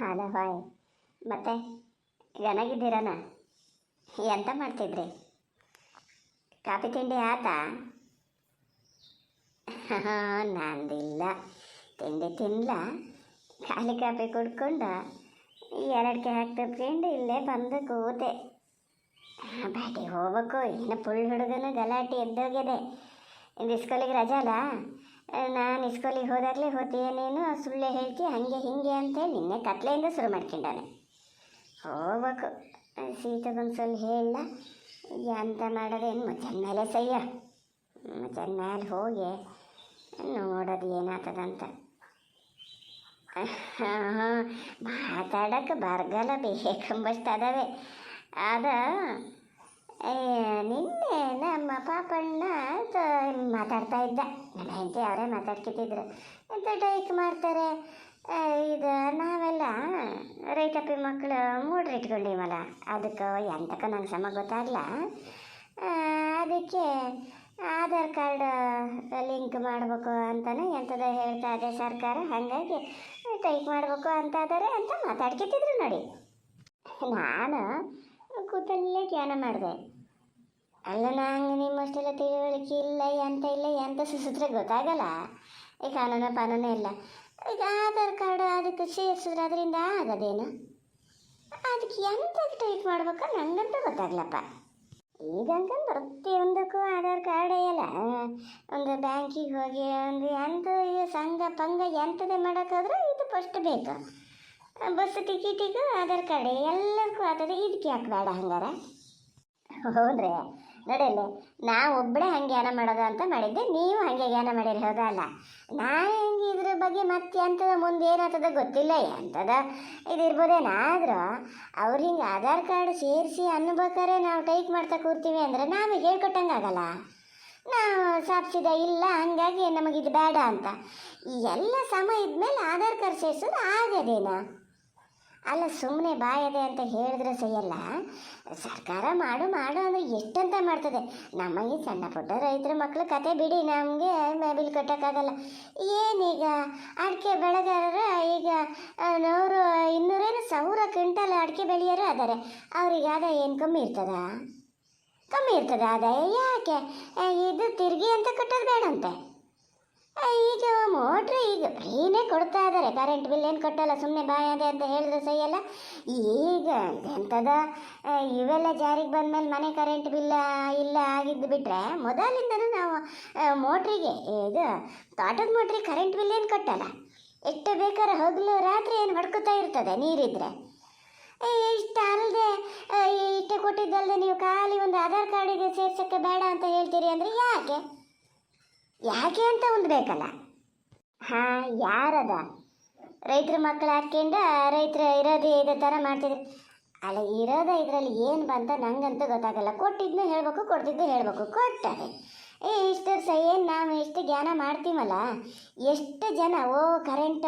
ಅಲ್ಲ ಹಾಯ್. ಮತ್ತೆ ಚೆನ್ನಾಗಿದ್ದೀರನ ಎಂತ ಮಾಡ್ತಿದ್ರಿ? ಕಾಫಿ ತಿಂಡಿ ಆತಾ? ಹಾಂ, ನಂದಿಲ್ಲ. ತಿಂಡಿ ತಿನ್ನಲ ಖಾಲಿ ಕಾಫಿ ಕುಡ್ಕೊಂಡು ಹಾಕ್ ತಪ್ಕೊಂಡು ಇಲ್ಲೇ ಬಂದು ಕೂತೆ. ಬ್ಯಾಟಿಗೆ ಹೋಗ್ಬೇಕು. ಏನು ಪುಳ್ಳ ಹುಡುಗನ ಗಲಾಟೆ ಎದ್ದೋಗಿದೆ. ಇಂದು ಇಸ್ಕೂಲಿಗೆ ರಜಾ ಅಲ್ಲ? ನಾನು ಇಸ್ಕೂಲಿಗೆ ಹೋದಾಗಲೇ ಹೋತೀಯ ನೀನು? ಸುಳ್ಳೆ ಹೇಳ್ತಿ, ಹಾಗೆ ಹೀಗೆ ಅಂತೇಳಿ ನಿನ್ನೆ ಕತ್ಲೆಯಿಂದ ಶುರು ಮಾಡ್ಕೊಂಡಾನೆ. ಹೋಗ್ಬೇಕು. ಸೀತಗೊಂದು ಸ್ವಲ್ಪ ಹೇಳ ಎಂತ ಮಾಡೋದೇನು ಮಜನ್ ಮೇಲೆ ಸಯ್ಯ ಮಜನ್ ಮೇಲೆ ಹೋಗಿ ನೋಡೋದು ಏನಾಗ್ತದಂತ ಮಾತಾಡಕ್ಕೆ ಬರಗಾಲ ಬೇಕಂಬಷ್ಟು ಅದಾವೆ ಆದ ನಿನ್ನೆ ನಮ್ಮ ಪಾಪಣ್ಣ ಮಾತಾಡ್ತಾ ಇದ್ದ. ನನ್ನ ಹೆಂಡತಿ ಅವರೇ ಮಾತಾಡ್ಕೊತಿದ್ರು ಎಂತ ಟೈಕ್ ಮಾಡ್ತಾರೆ? ಇದು ನಾವೆಲ್ಲ ರೈತಪ್ಪಿ ಮಕ್ಕಳು ಮೂಡ್ರಿ ಇಟ್ಕೊಂಡಿವಲ್ಲ, ಅದಕ್ಕೆ ಎಂತಕ್ಕ ನಂಗೆ ಸಮ ಗೊತ್ತಾಗಲ್ಲ ಅದಕ್ಕೆ ಆಧಾರ್ ಕಾರ್ಡ್ ಲಿಂಕ್ ಮಾಡಬೇಕು ಅಂತಲೇ ಎಂಥದ ಹೇಳ್ತಾ ಇದೆ ಸರ್ಕಾರ. ಹಾಗಾಗಿ ಟೈಪ್ ಮಾಡಬೇಕು ಅಂತ ಅಂತ ಮಾತಾಡ್ಕೊತಿದ್ರು ನೋಡಿ. ನಾನು ಕೂತಲ್ಲೇ ಧ್ಯಾನ ಮಾಡಿದೆ. ಅಲ್ಲ, ನಂಗೆ ನಿಮ್ಮಷ್ಟೆಲ್ಲ ತಿಳುವಳಿಕೆ ಇಲ್ಲ, ಎಂತ ಇಲ್ಲ, ಎಂತ ಸುಸಿದ್ರೆ ಗೊತ್ತಾಗಲ್ಲ. ಈ ಕಾನೂನು ಪಾನೂನು ಇಲ್ಲ. ಈಗ ಆಧಾರ್ ಕಾರ್ಡ್ ಅದಕ್ಕೆ ಸೇರಿಸಿದ್ರೆ ಅದರಿಂದ ಆಗೋದೇನು? ಅದಕ್ಕೆ ಎಂತ ಟೈಪ್ ಮಾಡ್ಬೇಕು ನಂಗಂತೂ ಗೊತ್ತಾಗ್ಲಪ್ಪ. ಈಗಂತ ಪ್ರತಿಯೊಂದಕ್ಕೂ ಆಧಾರ್ ಕಾರ್ಡ್ ಎಲ್ಲ ಒಂದು ಬ್ಯಾಂಕಿಗೆ ಹೋಗಿ ಒಂದು ಈ ಸಂಘ ಪಂಗ ಎಂಥದೇ ಮಾಡೋಕ್ಕಾದ್ರೂ ಇದು ಫಸ್ಟ್ ಬೇಕು. ಬಸ್ ಟಿಕೆಟಿಗೂ ಆಧಾರ್ ಕಾರ್ಡ್ ಎಲ್ಲದಕ್ಕೂ ಆಗ್ತದೆ ಇದಕ್ಕೆ ಯಾಕೆ ಬೇಡ ಹಂಗಾರ? ಹೌದ್ರಿ. ನೋಡಲ್ಲಿ ನಾ ಒಬ್ಬಳೇ ಹಂಗೆ ಯಾನ ಮಾಡೋದು ಅಂತ ಮಾಡಿದ್ದೆ, ನೀವು ಹಾಗೆ ಜ್ಞಾನ ಮಾಡಿರಿ ಹೌದಲ್ಲ ನಾ ಹೆಂಗೆ ಇದ್ರ ಬಗ್ಗೆ ಮತ್ತೆ ಎಂಥದ ಮುಂದೆ ಏನಾಗ್ತದ ಗೊತ್ತಿಲ್ಲ ಅಂತದ ಇದು ಅವ್ರು ಹಿಂಗೆ ಆಧಾರ್ ಕಾರ್ಡ್ ಸೇರಿಸಿ ಅನ್ಬೇಕಾರೆ ನಾವು ಟೈಪ್ ಮಾಡ್ತಾ ಕೂರ್ತೀವಿ ಅಂದರೆ ನಾವು ಹೇಳ್ಕೊಟ್ಟಂಗೆ ಆಗಲ್ಲ. ನಾವು ಸಾಪ್ಸಿದ ಇಲ್ಲ, ಹಂಗಾಗಿ ನಮಗಿದು ಬೇಡ ಅಂತ. ಈ ಎಲ್ಲ ಸಮ ಇದ್ಮೇಲೆ ಆಧಾರ್ ಕಾರ್ಡ್ ಸೇರಿಸೋದು ಆಗದೇನಾ? ಅಲ್ಲ ಸುಮ್ಮನೆ ಬಾಯದೆ ಅಂತ ಹೇಳಿದ್ರೆ ಸರಿಯಲ್ಲ? ಸರ್ಕಾರ ಮಾಡು ಮಾಡು ಅಂದರೆ ಎಷ್ಟಂತ ಮಾಡ್ತದೆ. ನಮಗೆ ಸಣ್ಣ ಪುಟ್ಟ ರೈತರ ಮಕ್ಕಳು ಕತೆ ಬಿಡಿ, ನಮಗೆ ಬಿಲ್ ಕಟ್ಟೋಕ್ಕಾಗಲ್ಲ. ಏನೀಗ ಅಡಿಕೆ ಬೆಳೆಗಾರರ ಈಗ ನೂರು, ಇನ್ನೂರೇನು ಸಾವಿರ ಕ್ವಿಂಟಲ್ ಅಡಿಕೆ ಬೆಳೆಯೋರು ಅದಾರೆ ಅವ್ರಿಗೆ ಆದಾಯ ಏನು ಕಮ್ಮಿ ಇರ್ತದ? ಕಮ್ಮಿ ಇರ್ತದೆ ಆದಾಯ ಯಾಕೆ? ಇದು ತಿರುಗಿ ಅಂತ ಕಟ್ಟೋದು ಬೇಡಂತೆ. ಈಗ ಫ್ರೀನೇ ಕೊಡ್ತಾ ಇದ್ದಾರೆ. ಕರೆಂಟ್ ಬಿಲ್ ಏನು ಕಟ್ಟಲ್ಲ? ಸುಮ್ಮನೆ ಬಾಯಾದೆ ಅಂತ ಹೇಳಿದ್ರೆ ಸೈಯಲ್ಲ ಈಗ ಎಂಥದ ಇವೆಲ್ಲ ಜಾರಿಗೆ ಬಂದಮೇಲೆ ಮನೆ ಕರೆಂಟ್ ಬಿಲ್ಲ ಇಲ್ಲ ಆಗಿದ್ದು ಬಿಟ್ಟರೆ ಮೊದಲಿಂದನೂ ನಾವು ಮೋಟ್ರಿಗೆ ಇದು ತೋಟದ ಮೋಟ್ರಿಗೆ ಕರೆಂಟ್ ಬಿಲ್ ಏನು ಕಟ್ಟಲ್ಲ? ಎಷ್ಟು ಬೇಕಾದ್ರೆ ಹಗಲು ರಾತ್ರಿ ಏನು ಹೊಡ್ಕೊತಾ ಇರ್ತದೆ ನೀರಿದ್ರೆ? ಇಷ್ಟ ಅಲ್ಲದೆ ಇಷ್ಟೇ ಕೊಟ್ಟಿದ್ದಲ್ಲದೆ ನೀವು ಖಾಲಿ ಒಂದು ಆಧಾರ್ ಕಾರ್ಡಿಗೆ ಸೇರ್ಸೋಕ್ಕೆ ಬೇಡ ಅಂತ ಹೇಳ್ತೀರಿ ಅಂದರೆ ಯಾಕೆ? ಯಾಕೆ ಅಂತ ಒಂದು ಬೇಕಲ್ಲ? ಹಾಂ, ಯಾರದ? ರೈತರ ಮಕ್ಕಳು ಹಾಕ್ಕೊಂಡು ರೈತರ ಇರೋದು ಇದೇ ಥರ ಮಾಡ್ತಿದ್ರು. ಅಲ್ಲ, ಇರೋದ ಇದರಲ್ಲಿ ಏನು ಬಂತ ನಂಗಂತೂ ಗೊತ್ತಾಗಲ್ಲ. ಕೊಟ್ಟಿದ್ನು ಹೇಳ್ಬೇಕು ಕೊಡ್ತಿದ್ದು ಹೇಳ್ಬೇಕು. ಕೊಟ್ಟಾರೆ. ಏ, ಇಷ್ಟು ವರ್ಷ ಏನು ನಾವು ಎಷ್ಟು ಜ್ಞಾನ ಮಾಡ್ತೀವಲ್ಲ? ಎಷ್ಟು ಜನ, ಓ ಕರೆಂಟ್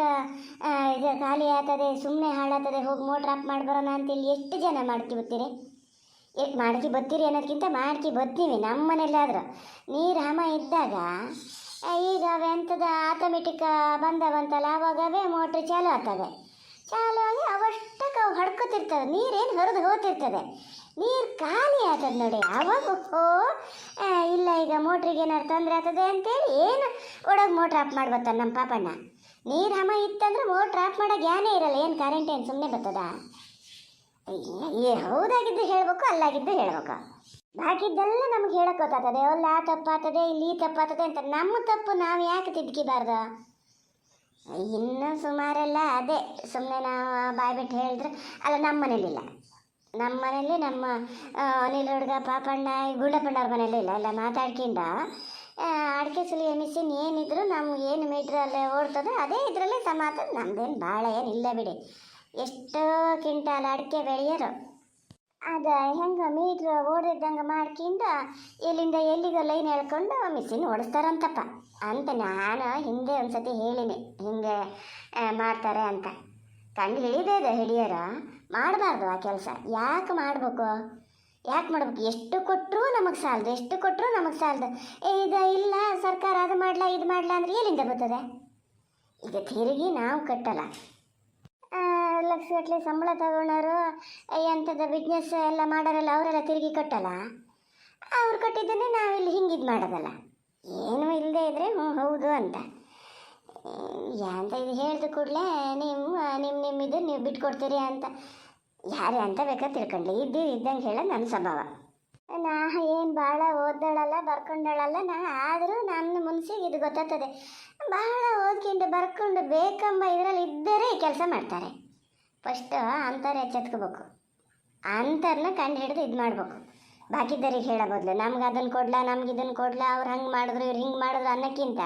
ಇದು ಖಾಲಿ ಆಗ್ತದೆ ಸುಮ್ಮನೆ ಹಾಳಾಗ್ತದೆ, ಹೋಗಿ ಮೋಟ್ರ್ ಆಫ್ ಮಾಡಿ ಬರೋಣ ಅಂತೇಳಿ ಎಷ್ಟು ಜನ ಮಾಡ್ಕಿ ಬರ್ತೀರಿ? ಎಷ್ಟು ಮಾಡ್ಕಿ ಬತ್ತೀರಿ ಅನ್ನೋದಕ್ಕಿಂತ ಮಾಡ್ಕಿ ಬತ್ತೀವಿ ನಮ್ಮ ಮನೇಲಾದ್ರು ನೀರು ಹಮ ಇದ್ದಾಗ ಈಗ ಅವೆಂಥದ ಆಟೋಮೆಟಿಕ್ ಬಂದವಂತಲ್ಲ ಅವಾಗವೇ ಮೋಟ್ರ್ ಚಾಲು ಆಗ್ತದೆ. ಚಾಲು ಆಗಿ ಅವಷ್ಟಕ್ಕೆ ಅವು ಹಡ್ಕೊತಿರ್ತವೆ ನೀರೇನು ಹರಿದು ಹೋಗ್ತಿರ್ತದೆ. ನೀರು ಖಾಲಿ ಆಗ್ತದೆ ನೋಡಿ, ಅವಾಗ ಓ ಇಲ್ಲ ಈಗ ಮೋಟ್ರಿಗೆ ಏನಾರು ತೊಂದರೆ ಆಗ್ತದೆ ಅಂತೇಳಿ ಏನು ಒಡಗೆ ಮೋಟ್ರ್ ಆಫ್ ಮಾಡಿ ಬರ್ತಾನೆ ನಮ್ಮ ಪಾಪಣ್ಣ. ನೀರು ಹಮ ಇತ್ತಂದ್ರೆ ಮೋಟ್ರ್ ಆಫ್ ಮಾಡೋ ಜ್ಞಾನೇ ಇರಲ್ಲ, ಏನು ಕರೆಂಟ್ ಏನು ಸುಮ್ಮನೆ ಬರ್ತದ? ಏ, ಹೌದಾಗಿದ್ದು ಹೇಳಬೇಕು, ಅಲ್ಲಾಗಿದ್ದು ಹೇಳ್ಬೇಕು. ಬಾಕಿದ್ದೆಲ್ಲ ನಮ್ಗೆ ಹೇಳಕ್ ಗೊತ್ತಾಗ್ತದೆ. ಅಲ್ಲ ಆ ತಪ್ಪಾಗ್ತದೆ, ಇಲ್ಲಿ ತಪ್ಪಾಗ್ತದೆ ಅಂತ. ನಮ್ಮ ತಪ್ಪು ನಾವು ಯಾಕೆ ತಿದ್ಕಿಬಾರ್ದು? ಇನ್ನು ಸುಮಾರೆಲ್ಲ ಅದೇ. ಸುಮ್ಮನೆ ನಾವು ಬಾಯ್ ಬಿಟ್ಟು ಹೇಳಿದ್ರೆ, ಅಲ್ಲ ನಮ್ಮ ಮನೇಲಿಲ್ಲ ನಮ್ಮ ಮನೇಲಿ ನಮ್ಮ ಅನಿಲ್ ಹುಡುಗ ಪಾಪಣ್ಣ ಈ ಗುಂಡಪ್ಪಣ್ಣವ್ರ ಮನೇಲಿ ಇಲ್ಲ. ಎಲ್ಲ ಮಾತಾಡ್ಕಿಂದ ಅಡಿಕೆ ಸುಲಿ ಮಿಷಿನ್ ಏನಿದ್ರು ನಮ್ಗೆ ಏನು ಮೀಟ್ರಲ್ಲೇ ಓಡ್ತದೆ ಅದೇ ಇದರಲ್ಲೇ ಸಮಾತ ನಮ್ದೇನು ಭಾಳ ಏನಿಲ್ಲ ಬಿಡಿ. ಎಷ್ಟೋ ಕ್ವಿಂಟಾಲ್ ಅಡಿಕೆ ಬೆಳೆಯೋರು ಅದ ಹೆಂಗೆ ಮೀಟ್ರ್ ಓಡಿದ್ದಂಗೆ ಮಾಡ್ಕೊಂಡು ಎಲ್ಲಿಂದ ಎಲ್ಲಿಗೋ ಲೈನ್ ಹೇಳ್ಕೊಂಡು ಮಿಷಿನ್ ಓಡಿಸ್ತಾರಂತಪ್ಪ. ಅಂತ ನಾನು ಹಿಂದೆ ಒಂದು ಸತಿ ಹೇಳಿನಿ, ಹಿಂಗೆ ಮಾಡ್ತಾರೆ ಅಂತ. ಕಂಡು ಅದ ಹಿಡಿಯೋರ ಮಾಡಬಾರ್ದು ಆ ಕೆಲಸ. ಯಾಕೆ ಮಾಡಬೇಕು? ಯಾಕೆ ಮಾಡ್ಬೇಕು? ಎಷ್ಟು ಕೊಟ್ಟರು ನಮಗೆ ಸಾಲದು, ಎಷ್ಟು ಕೊಟ್ಟರು ನಮಗೆ ಸಾಲದು. ಏ, ಇದು ಇಲ್ಲ, ಸರ್ಕಾರ ಅದು ಮಾಡಲ, ಇದು ಮಾಡಲ ಅಂದ್ರೆ ಎಲ್ಲಿಂದ ಬರ್ತದೆ? ಈಗ ತಿರುಗಿ ನಾವು ಕಟ್ಟಲ್ಲ. ಆ, ಲಕ್ಷ ಗಟ್ಟಲೆ ಸಂಬಳ ತಗೊಳ್ಳೋರು ಎಂಥದ್ದು ಬಿಸ್ನೆಸ್ ಎಲ್ಲ ಮಾಡೋರೆಲ್ಲ ಅವರೆಲ್ಲ ತಿರುಗಿ ಕಟ್ಟಲ್ಲ? ಅವ್ರು ಕಟ್ಟಿದ್ದನ್ನೇ ನಾವಿಲ್ಲಿ ಇದು ಮಾಡೋದಲ್ಲ. ಏನೂ ಇಲ್ಲದೆ ಇದ್ದರೆ ಹ್ಞೂ ಹೌದು ಅಂತ. ಯಾಂತ ಇದು ಹೇಳಿದ ಕೂಡಲೇ ನಿಮ್ಮ ನಿಮ್ಮ ನಿಮ್ಮ ಇದು ನೀವು ಬಿಟ್ಕೊಡ್ತೀರಿ ಅಂತ. ಯಾರೇ ಅಂತ ಬೇಕಾದ್ರೆ ತಿಳ್ಕೊಂಡ್ಲಿ. ಇದ್ದು ಇದ್ದಂಗೆ ಹೇಳೋದು ನನ್ನ ಸ್ವಭಾವ. ನಾ ಏನು ಭಾಳ ಓದ್ದಾಳಲ್ಲ ಬರ್ಕೊಂಡಾಳಲ್ಲ ನಾ ಆದರೂ ನನ್ನ ಮುನ್ಸಿಗೆ ಇದು ಗೊತ್ತಾಗ್ತದೆ. ಬಹಳ ಓದ್ಕೊಂಡು ಬರ್ಕೊಂಡು ಬೇಕಂಬ ಇದರಲ್ಲಿ ಇದ್ದರೆ ಕೆಲಸ ಮಾಡ್ತಾರೆ. ಫಸ್ಟು ಅಂತರ್ ಎಚ್ಚೆತ್ಕೋಬೇಕು. ಅಂತರ್ನ ಕಂಡು ಹಿಡಿದು ಇದು ಮಾಡ್ಬೇಕು. ಬಾಕಿದ್ದರಿಗೆ ಹೇಳೋ ಬದಲು ನಮ್ಗೆ ಅದನ್ನು ಕೊಡ್ಲಾ, ನಮ್ಗೆ ಇದನ್ನು ಕೊಡ್ಲಾ, ಅವ್ರು ಹಂಗೆ ಮಾಡಿದ್ರು, ಇವ್ರು ಹಿಂಗೆ ಮಾಡಿದ್ರು ಅನ್ನೋಕ್ಕಿಂತ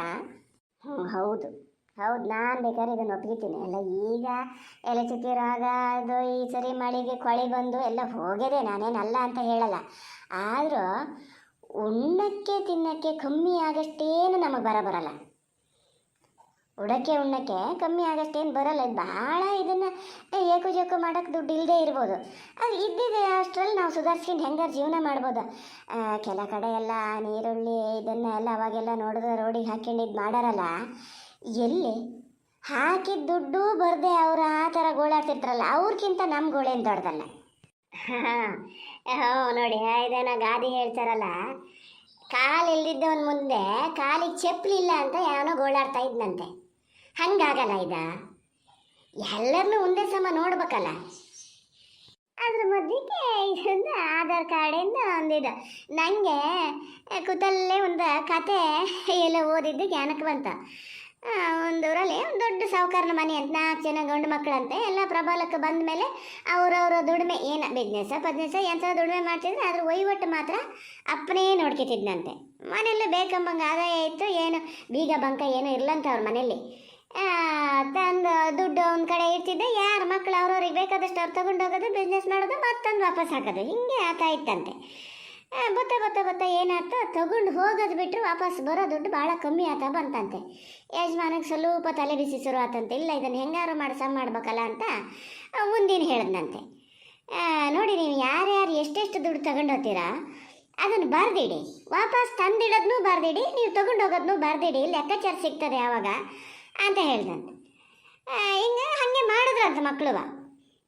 ಹ್ಞೂ ಹೌದು ಹೌದು, ನಾನು ಬೇಕಾದ್ರೆ ಇದನ್ನು ಒಪ್ಪಿತೀನಿ ಎಲ್ಲ ಈಗ ಎಲೆ ಚುಕ್ಕಿರಾಗ ಅದು ಈ ಸರಿ ಮಳೆಗೆ ಕೊಳೆ ಬಂದು ಎಲ್ಲ ಹೋಗಿದೆ ನಾನೇನಲ್ಲ ಅಂತ ಹೇಳಲ್ಲ. ಆದರೂ ಉಣ್ಣಕ್ಕೆ ತಿನ್ನಕ್ಕೆ ಕಮ್ಮಿ ಆಗಷ್ಟೇನು ನಮಗೆ ಬರ ಬರಲ್ಲ. ಉಡಕ್ಕೆ, ಉಣ್ಣಕ್ಕೆ ಕಮ್ಮಿ ಆಗಷ್ಟೇನು ಬರಲ್ಲ. ಇದು ಭಾಳ ಇದನ್ನು ಏಕು ಜೋಕು ಮಾಡೋಕ್ಕೆ ದುಡ್ಡು ಇಲ್ಲದೆ ಇರ್ಬೋದು. ಅದು ಇದ್ದಿದೆ ಅಷ್ಟರಲ್ಲಿ ನಾವು ಸುಧಾರಿಸ್ಕೊಂಡು ಹೆಂಗಾರು ಜೀವನ ಮಾಡ್ಬೋದು. ಕೆಲ ಕಡೆ ಎಲ್ಲ ನೀರುಳ್ಳಿ ಇದನ್ನ ಎಲ್ಲ ಅವಾಗೆಲ್ಲ ನೋಡಿದ್ರೆ ರೋಡಿಗೆ ಹಾಕ್ಕೊಂಡು ಇದು ಮಾಡಾರಲ್ಲ, ಎಲ್ಲಿ ಹಾಕಿದ ದುಡ್ಡು ಬರದೆ ಅವರು ಆ ಥರ ಗೋಳಾಡ್ತಿರ್ತಾರಲ್ಲ ಅವ್ರಿಗಿಂತ ನಮ್ಮ ಗೋಳೇನು ದೊಡ್ಡದಲ್ಲ. ಹಾಂ ನೋಡಿ ಇದೇನೋ ಗಾದಿ ಹೇಳ್ತಾರಲ್ಲ, ಕಾಲು ಇಲ್ದಿದ್ದವನ ಮುಂದೆ ಕಾಲಿಗೆ ಚಪ್ಪಲಿಲ್ಲ ಅಂತ ಯಾವನೋ ಗೋಳಾಡ್ತಾ ಇದ್ನಂತೆ. ಹಂಗಾಗಲ್ಲ ಇದ ಎಲ್ಲರನ್ನೂ ಒಂದೇ ಸಮ ನೋಡ್ಬೇಕಲ್ಲ. ಅದ್ರ ಮಧ್ಯಕ್ಕೆ ಇದೊಂದು ಆಧಾರ್ ಕಾರ್ಡಿಂದ ಒಂದಿದೆ. ನನಗೆ ಕೂತಲ್ಲೇ ಒಂದು ಕತೆ ಎಲ್ಲ ಓದಿದ್ದು ಜ್ಞಾನಕ್ಕೆ ಬಂತ. ಒಂದೂರಲ್ಲಿ ಒಂದು ದೊಡ್ಡ ಸಾಹುಕಾರನ ಮನೆ ಅಂತ, ನಾಲ್ಕು ಜನ ಗಂಡು ಮಕ್ಕಳಂತೆ, ಎಲ್ಲ ಪ್ರಬಲಕ್ಕೆ ಬಂದ ಮೇಲೆ ಅವರವರ ದುಡಿಮೆ ಏನು ಬಿಸ್ನೆಸ್ ಬಿಸ್ನೆಸ್ ಎಂಥ ದುಡಿಮೆ ಮಾಡ್ತಿದ್ರೆ ಅದ್ರ ವಹಿವಾಟು ಮಾತ್ರ ಅಪ್ಪನೇ ನೋಡ್ಕೊತಿದ್ನಂತೆ. ಮನೆಯಲ್ಲೂ ಬೇಕಂಬಂಗೆ ಆದಾಯ ಇತ್ತು, ಏನು ಬೀಗ ಬಂಕ ಏನೂ ಇರಲಂತೆ ಅವ್ರ ಮನೆಯಲ್ಲಿ. ತಂದು ದುಡ್ಡು ಒಂದು ಕಡೆ ಇರ್ತಿದ್ದೆ ಯಾರ ಮಕ್ಕಳು ಅವ್ರವ್ರಿಗೆ ಬೇಕಾದಷ್ಟು ಅವ್ರು ತಗೊಂಡು ಹೋಗೋದು ಬಿಸ್ನೆಸ್ ಮಾಡೋದು, ಮತ್ತೊಂದು ವಾಪಸ್ ಹಾಕೋದು. ಹಿಂಗೆ ಆತ ಇತ್ತಂತೆ. ಬತ್ತಾ ಬತ್ತ ಬತ್ತ ಏನಾಯ್ತು? ತಗೊಂಡು ಹೋಗೋದು ಬಿಟ್ಟರು ವಾಪಸ್ ಬರೋ ದುಡ್ಡು ಭಾಳ ಕಮ್ಮಿ ಆತ ಬಂತಂತೆ. ಯಜಮಾನಿಗೆ ಸ್ವಲ್ಪ ತಲೆ ಬಿಸಿ ಶುರು ಆತಂತೆ. ಇಲ್ಲ, ಇದನ್ನು ಹೆಂಗಾರು ಮಾಡಿ, ಸಮ್ ಮಾಡ್ಬೇಕಲ್ಲ ಅಂತ ಮುಂದಿನ ಹೇಳಿದ್ನಂತೆ. ನೋಡಿ ನೀವು ಯಾರ್ಯಾರು ಎಷ್ಟೆಷ್ಟು ದುಡ್ಡು ತಗೊಂಡು ಹೋಗ್ತೀರಾ, ಅದನ್ನು ಬರ್ದಿಡಿ. ವಾಪಸ್ ತಂದಿಡೋದನ್ನೂ ಬರ್ದಿಡಿ, ನೀವು ತಗೊಂಡು ಹೋಗೋದನ್ನೂ ಬರ್ದಿಡಿ. ಲೆಕ್ಕಾಚಾರ ಸಿಗ್ತದೆ ಯಾವಾಗ ಅಂತ ಹೇಳ್ದಂತೆ ಹಿಂಗೆ ಹಾಗೆ ಮಾಡಿದ್ರಂತೆ ಮಕ್ಕಳು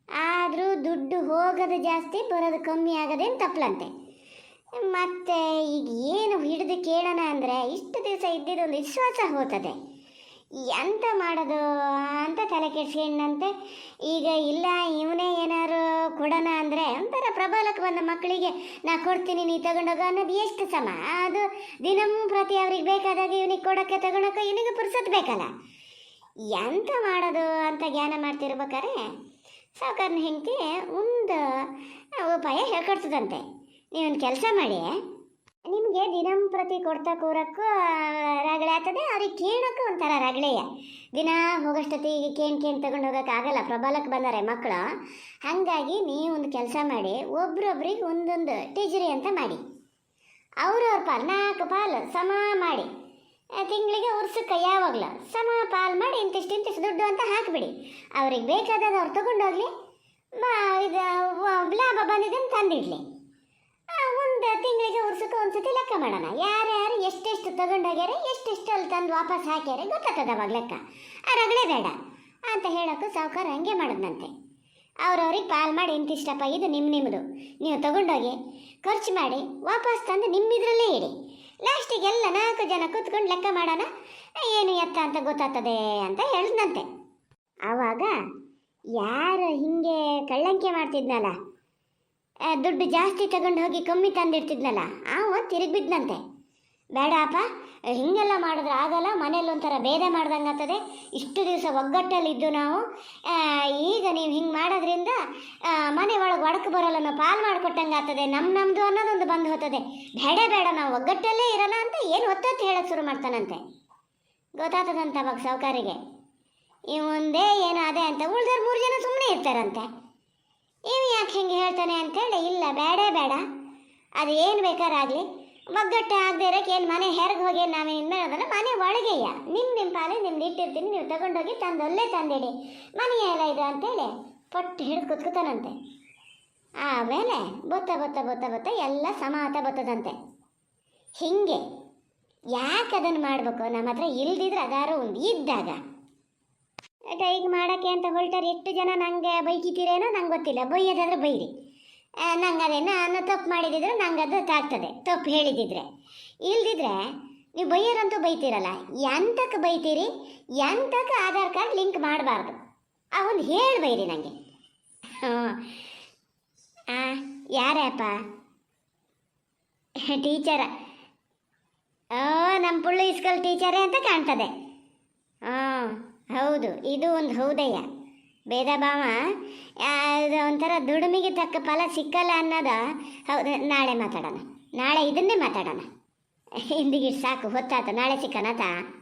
ಆದರೂ ದುಡ್ಡು ಹೋಗೋದು ಜಾಸ್ತಿ, ಬರೋದು ಕಮ್ಮಿ ಆಗೋದೇನು ತಪ್ಪಲಂತೆ. ಮತ್ತು ಈಗ ಏನು ಹಿಡಿದು ಕೇಳೋಣ ಅಂದರೆ ಇಷ್ಟು ದಿವಸ ಇದ್ದಿದ್ದು ಒಂದು ವಿಶ್ವಾಸ ಹೋಗ್ತದೆ ಎಂತ ಮಾಡೋದು ಅಂತ ತಲೆ ಕೆಡ್ಸ್ಕೊಂಡಂತೆ. ಈಗ ಇಲ್ಲ, ಇವನೇ ಏನಾದ್ರು ಕೊಡೋಣ ಅಂದರೆ ಒಂಥರ ಪ್ರಬಲಕ್ಕೆ ಬಂದ ಮಕ್ಕಳಿಗೆ ನಾ ಕೊಡ್ತೀನಿ, ನೀ ತಗೊಂಡೋಗ ಅನ್ನೋದು ಎಷ್ಟು ಸಮ. ಅದು ದಿನಂಪ್ರತಿ ಅವ್ರಿಗೆ ಬೇಕಾದಾಗ ಇವನಿಗೆ ಕೊಡೋಕ್ಕೆ ತಗೊಳಕ್ಕೆ ಇವನಿಗೆ ಪುರ್ಸತ್ ಬೇಕಲ್ಲ. ಎಂತ ಮಾಡೋದು ಅಂತ ಜ್ಞಾನ ಮಾಡ್ತಿರ್ಬೇಕಾರೆ ಸಾವುಕಾರನ ಹೆಂಡತಿ ಒಂದು ಉಪಾಯ ಹೇಳ್ಕೊಡ್ತದಂತೆ. ನೀವೊಂದು ಕೆಲಸ ಮಾಡಿ, ನಿಮಗೆ ದಿನಂಪ್ರತಿ ಕೊಡ್ತಾ ಕೂರಕ್ಕೂ ರಗಳೆ ಆಗ್ತದೆ, ಅವ್ರಿಗೆ ಕೇಳೋಕ್ಕೂ ಒಂಥರ ರಗಳೆಯ. ದಿನ ಹೋಗೋಷ್ಟೊತ್ತಿಗೆ ಕೇನ್ ಕೇನ್ ತಗೊಂಡು ಹೋಗೋಕ್ಕಾಗಲ್ಲ ಪ್ರಬಲಕ್ಕೆ ಬಂದಾರೆ ಮಕ್ಕಳು. ಹಾಗಾಗಿ ನೀವು ಒಂದು ಕೆಲಸ ಮಾಡಿ, ಒಬ್ರೊಬ್ರಿಗೆ ಒಂದೊಂದು ಟಿಜರಿ ಅಂತ ಮಾಡಿ. ಅವ್ರವ್ರ ಪಾಲು ನಾಲ್ಕು ಪಾಲು ಸಮ ಮಾಡಿ. ತಿಂಗಳಿಗೆ ಉರ್ಸಕ್ಕೆ ಯಾವಾಗಲ ಸಮ ಪಾಲ್ ಮಾಡಿ ಇಂತಿಷ್ಟು ಇಂತಿಷ್ಟು ದುಡ್ಡು ಅಂತ ಹಾಕಿಬಿಡಿ. ಅವ್ರಿಗೆ ಬೇಕಾದಾಗ ಅವ್ರು ತಗೊಂಡೋಗ್ಲಿ. ಬಾ ಇದು ಲಾಭ ಬಂದಿದೆ ತಂದಿಡ್ಲಿ. ಒಂದು ತಿಂಗಳಿಗೆ ಉರ್ಸಕ್ಕೆ ಒಂದ್ಸತಿ ಲೆಕ್ಕ ಮಾಡೋಣ. ಯಾರ್ಯಾರು ಎಷ್ಟೆಷ್ಟು ತಗೊಂಡೋಗ್ಯಾರೆ, ಎಷ್ಟೆಷ್ಟು ಅಲ್ಲಿ ತಂದು ವಾಪಸ್ ಹಾಕ್ಯಾರೆ ಗೊತ್ತಾಗ್ತದೆ ಅವಾಗ ಲೆಕ್ಕ. ಆ ಬೇಡ. ಅಂತ ಹೇಳೋಕ್ಕೂ ಸಾವುಕಾರ ಹಂಗೆ ಮಾಡಿದ್ನಂತೆ. ಅವ್ರವ್ರಿಗೆ ಪಾಲ್ ಮಾಡಿ ಇಂತಿಷ್ಟಪ್ಪ, ಇದು ನಿಮ್ಮ ನಿಮ್ಮದು ನೀವು ತಗೊಂಡೋಗಿ ಖರ್ಚು ಮಾಡಿ ವಾಪಸ್ ತಂದು ನಿಮ್ಮಿದ್ರಲ್ಲೇ ಇಡಿ. ಲಾಸ್ಟಿಗೆ ಎಲ್ಲ ನಾಲ್ಕು ಜನ ಕೂತ್ಕೊಂಡು ಲೆಕ್ಕ ಮಾಡೋಣ. ಏನು ಎತ್ತ ಅಂತ ಗೊತ್ತಾಗ್ತದೆ ಅಂತ ಹೇಳಿದ್ನಂತೆ ಆವಾಗ ಯಾರು ಹಿಂಗೆ ಕಳ್ಳಂಕೆ ಮಾಡ್ತಿದ್ನಲ್ಲ? ದುಡ್ಡು ಜಾಸ್ತಿ ತಗೊಂಡು ಹೋಗಿ ಕಮ್ಮಿ ತಂದಿಡ್ತಿದ್ನಲ್ಲ ಅವ ತಿರುಗಿ ಬಿದ್ದಂತೆ ಬೇಡ ಅಪ್ಪ ಹಿಂಗೆಲ್ಲ ಮಾಡಿದ್ರೆ ಆಗಲ್ಲ ಮನೇಲಿ ಒಂಥರ ಭೇದ ಮಾಡ್ದಂಗೆ ಆಗ್ತದೆ ಇಷ್ಟು ದಿವಸ ಒಗ್ಗಟ್ಟಲ್ಲಿದ್ದು ನಾವು ಈಗ ನೀವು ಹಿಂಗೆ ಮಾಡೋದ್ರಿಂದ ಮನೆ ಒಳಗೆ ಒಡಕು ಬರೋಲ್ಲ ನಾವು ಪಾಲು ಮಾಡಿಕೊಟ್ಟಂಗೆ ಆಗ್ತದೆ ನಮ್ಮ ನಮ್ಮದು ಅನ್ನೋದೊಂದು ಬಂದು ಹೋಗ್ತದೆ. ಬೇಡ ಬೇಡ, ನಾವು ಒಗ್ಗಟ್ಟಲ್ಲೇ ಇರೋಣ ಅಂತ ಏನು ಒತ್ತೊತ್ತು ಹೇಳೋಕ್ಕೆ ಶುರು ಮಾಡ್ತಾನಂತೆ. ಗೊತ್ತಾಗ್ತದಂತ ಅವಾಗ ಸಾವುಕಾರಿಗೆ. ಇವಂದೇ ಏನೋ ಅದೇ ಅಂತ ಉಳ್ದವ್ರು ಮೂರು ಜನ ಸುಮ್ಮನೆ ಇರ್ತಾರಂತೆ. ಇವು ಯಾಕೆ ಹಿಂಗೆ ಹೇಳ್ತಾನೆ ಅಂತೇಳಿ, ಇಲ್ಲ, ಬೇಡ ಬೇಡ. ಅದು ಏನು ಬೇಕಾರಾಗಲಿ ಒಗ್ಗಟ್ಟು ಆಗದೆ ಇರೋಕೆ ಏನು ಮನೆ ಹೆರ್ಗೆ ಹೋಗಿ ನಾವು ಇನ್ಮೇಲೆ ಅದನ್ನು ಮನೆ ಒಳಗೆಯ. ನಿಮ್ಮ ನಿಮ್ಮ ಪಾಲೆ ನಿಮ್ದು ಇಟ್ಟಿರ್ತೀನಿ, ನೀವು ತಗೊಂಡೋಗಿ ತಂದು ಅಲ್ಲೇ ತಂದಿಡಿ. ಮನೆಯೆಲ್ಲ ಇದು ಅಂತೇಳಿ ಪಟ್ಟು ಹಿಡಿದು ಕುತ್ಕೋತಾನಂತೆ ಆಮೇಲೆ ಬೊತ್ತ ಬೊತ್ತ ಬೊತ್ತ ಬೊತ್ತ ಎಲ್ಲ ಸಮಾತ ಬತ್ತದಂತೆ. ಹಿಂಗೆ ಯಾಕೆ ಅದನ್ನು ಮಾಡಬೇಕು? ನಮ್ಮ ಹತ್ರ ಇಲ್ದಿದ್ರೆ ಅದಾರು ಒಂದು ಇದ್ದಾಗ. ಈಗ ಮಾಡೋಕ್ಕೆ ಅಂತ ಹೊರಟಾರೆ ಎಷ್ಟು ಜನ ನನಗೆ ಬೈಕಿತೀರೇನೋ ನಂಗೆ ಗೊತ್ತಿಲ್ಲ. ಬೈಯೋದಾದ್ರೆ ಬೈರಿ ನಂಗೆ ಅದೇ, ನಾನು ತಪ್ಪು ಮಾಡಿದಿದ್ರೆ ನಂಗೆ ಅದು ತಾಗ್ತದೆ ತಪ್ಪು ಹೇಳಿದಿದ್ರೆ. ಇಲ್ದಿದ್ರೆ ನೀವು ಬೈಯರಂತೂ ಬೈತೀರಲ್ಲ. ಎಂತಕ್ಕೆ ಬೈತೀರಿ? ಎಂತಕ್ಕೆ ಆಧಾರ್ ಕಾರ್ಡ್ ಲಿಂಕ್ ಮಾಡಬಾರ್ದು? ಅವನು ಹೇಳಿ ಬೈರಿ ನನಗೆ ಹಾಂ ಆ, ಯಾರಪ್ಪ? ಟೀಚರ. ಓ ನಮ್ಮ ಪುಳ್ಳು ಇಸ್ಕಲ್ ಟೀಚರೇ ಅಂತ ಕಾಣ್ತದೆ. ಹಾಂ ಹೌದು, ಇದು ಒಂದು ಹೌದಯ್ಯ. ಭೇದ ಭಾವ ಅದು ಒಂಥರ ದುಡಿಮೆಗೆ ತಕ್ಕ ಫಲ ಸಿಕ್ಕಲ್ಲ ಅನ್ನೋದ ಹೌದು, ನಾಳೆ ಮಾತಾಡೋಣ. ನಾಳೆ ಇದನ್ನೇ ಮಾತಾಡೋಣ. ಇಂದಿಗಿಟ್ಟು ಸಾಕು ಹೊತ್ತಾತು ನಾಳೆ ಸಿಕ್ಕನತಾ?